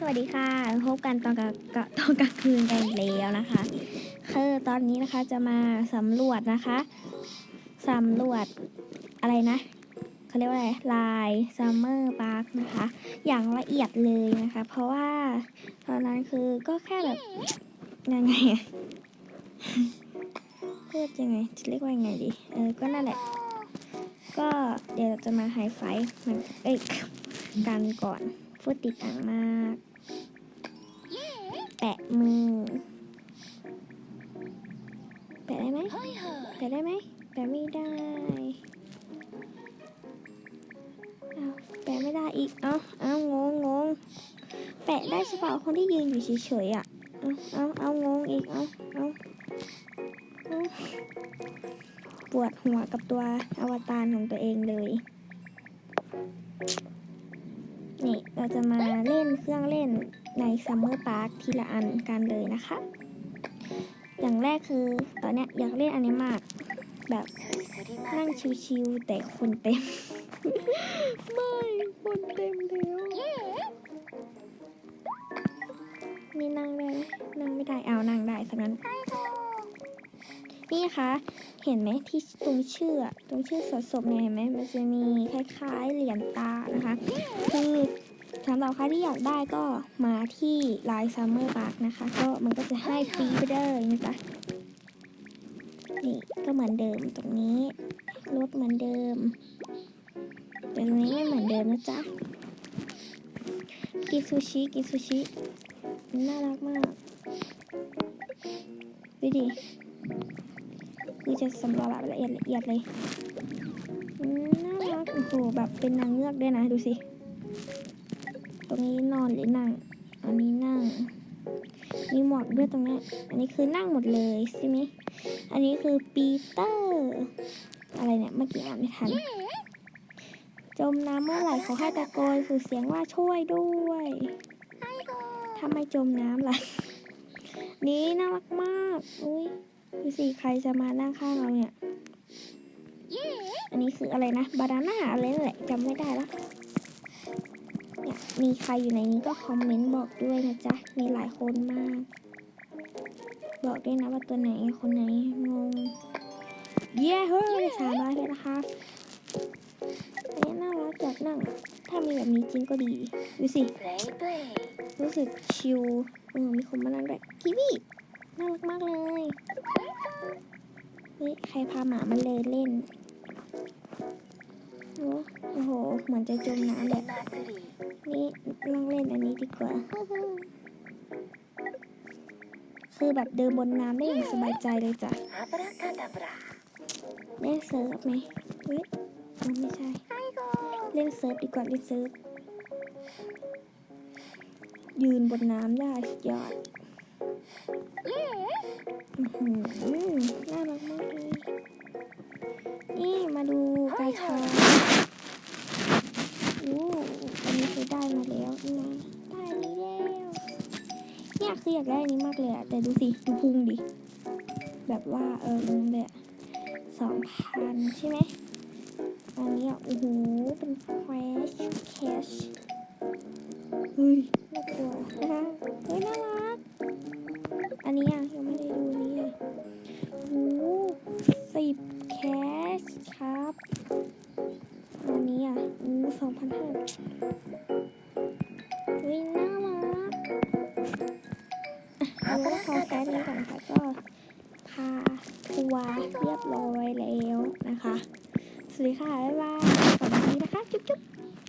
สวัสดีค่ะพบกันตอนกลางตอนกลางคืนกันอีกแล้วนะคะคือตอนนี้นะคะจะมาสำรวจนะคะสำรวจอะไรนะเขาเรียกว่าอะไรลายซัมเมอร์พาร์คนะคะ อย่างละเอียดเลยนะคะ เพราะว่าตอนนั้นคือก็แค่แบบยังไงอะพูดยังไงจะเรียกว่ายังไงดีเออก็นั่นแหละ ก็เดี๋ยวเราจะมาไฮไฟมันเอ้ยกันก่อน พูดติดอ่างมาก แปะมือ แปะได้ไหมแปะได้ไหมแปะไม่ได้เอาแปะไม่ได้อีก เอาเอางงงงแปะได้เฉพาะคนที่ยืนอยู่เฉยๆอะ เอา เอาเอางงอีก เอาเอาปวดหัวกับตัวอวตารของตัวเองเลย เราจะมาเล่นเครื่องเล่นในซัมเมอร์พาร์คทีละอันกันเลยนะคะ อย่างแรกคือตอนเนี้ยอยากเล่นอันนี้มาก แบบนั่งชิวๆแต่คนเต็ม ไม่คนเต็มแล้วนี่นั่งได้ไหมนั่งไม่ได้เอานั่งได้สักนั้น นี่คะเห็นไหมที่ตรงชื่อตรงชื่อสดศพเนี่ยเห็นไหมมันจะมีคล้ายๆเหรียญตานะคะ คือ สำหรับใครที่อยากได้ก็มาที่ไลน์ซัมเมอร์พาร์คนะคะ ก็มันก็จะให้ฟรีไปเลยนะจ๊ะนี่ก็เหมือนเดิมตรงนี้รถเหมือนเดิมแต่ตรงนี้ไม่เหมือนเดิมนะจ๊ะกินซูชิกินซูชิน่ารักมากดูดิคือจะสำรวจแบละเอียดละเอียดเลยอืมน่ารักโอ้โหแบบเป็นนางเงือกด้วยนะดูสิ รงนี้นอนหรือนั่ง อันนี้นั่ง มีหมวกด้วยตรงนี้ อันนี้คือนั่งหมดเลยใช่ไหมอันนี้คือปีเตอร์ อะไรเนี่ยเมื่อกี้อ่านไม่ทัน จมน้ำเมื่อไหร่ขอให้ตะโกนสู่เสียงว่าช่วยด้วยทำไมจมน้ำล่ะ นี่น่ารักมาก อุ้ยดูสิใครจะมานั่งข้างเราเนี่ย อันนี้คืออะไรนะ บานาน่าอะไรนั่นแหละจำไม่ได้ละ เนี่ยมีใครอยู่ในนี้ก็คอมเมนต์บอกด้วยนะจ๊ะ มีหลายคนมาก บอกด้วยนะว่าตัวไหนคนไหนงง เย้เฮ้ยสามร้อยเลยนะคะอันนี้น่ารักจัดนั่ง ถ้ามีแบบนี้จริงก็ดี ดูสิ รู้สึกชิลเออมีคนมานั่งด้วยกีวีน่ารักมากเลยเฮ้ยใครพาหมามาเลยเล่น โอ้โอ้โหเหมือนจะจมน้ำเลย นี่ลองเล่นอันนี้ดีกว่า คือแบบเดินบนน้ำได้อย่างสบายใจเลยจ้ะเล่นเซิร์ฟไหมเฮ้ยอ๋อไม่ใช่ เล่นเซิร์ฟดีกว่าเล่นเซิร์ฟยืนบนน้ำได้สุดยอดอื้อหือน่ารักมากเลยนี่มาดูกาชาโอ้อันนี้คือ คืออยากได้อันนี้มากเลยอะแต่ดูสิดูพุงดิ แบบว่าเออนั่นแหละสองพันใช่ไหมอันนี้อะโอ้โหเป็นแคชแคชเฮ้ยน่ากลัวนะคะเฮ้ยน่ารัก อันนี้อะยังไม่ได้ดูอันนี้เลยโอ้สิบแคชครับ อันนี้อะอู้สองพันห้า อะเอาไว้พอแค่นี้ก่อนค่ะก็พาทัวร์เรียบร้อยแล้วนะคะ สวัสดีค่ะ บ๊ายบายสวัสดีนะคะ จุ๊บจุ๊บ